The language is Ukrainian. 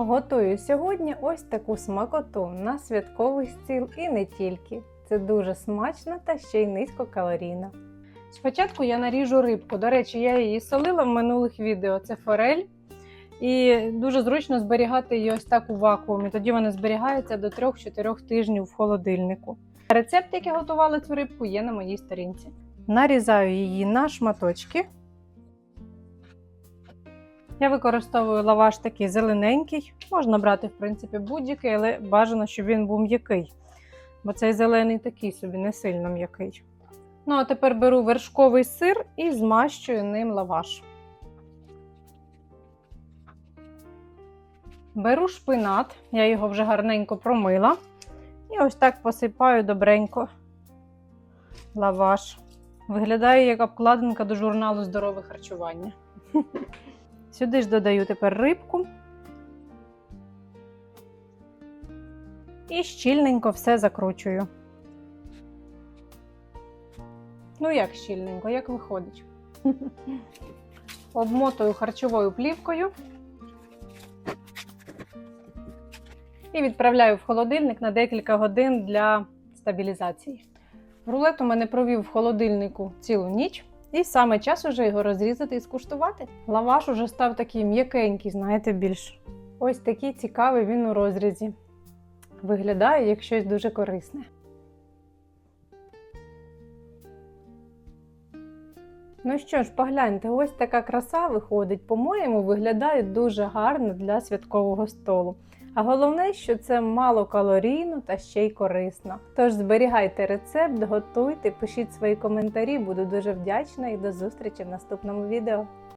Готую сьогодні ось таку смакоту на святковий стіл і не тільки. Це дуже смачно та ще й низькокалорійно. Спочатку я наріжу рибку. До речі, я її солила в минулих відео. Це форель. І дуже зручно зберігати її ось так у вакуумі. Тоді вона зберігається до 3-4 тижнів в холодильнику. Рецепт, як я готувала цю рибку, є на моїй сторінці. Нарізаю її на шматочки. Я використовую лаваш такий зелененький. Можна брати, в принципі, будь-який, але бажано, щоб він був м'який. Бо цей зелений такий собі не сильно м'який. Ну, а тепер беру вершковий сир і змащую ним лаваш. Беру шпинат, я його вже гарненько промила. І ось так посипаю добренько лаваш. Виглядає як обкладинка до журналу здорове харчування. Сюди ж додаю тепер рибку. І щільненько все закручую. Ну, як щільненько, як виходить. Обмотую харчовою плівкою і відправляю в холодильник на декілька годин для стабілізації. Рулет у мене провів в холодильнику цілу ніч. І саме час уже його розрізати і скуштувати. Лаваш уже став такий м'якенький, знаєте, більш. Ось такий цікавий він у розрізі. Виглядає як щось дуже корисне. Ну що ж, погляньте, ось така краса виходить. По-моєму, виглядає дуже гарно для святкового столу. А головне, що це малокалорійно та ще й корисно. Тож зберігайте рецепт, готуйте, пишіть свої коментарі, буду дуже вдячна і до зустрічі в наступному відео.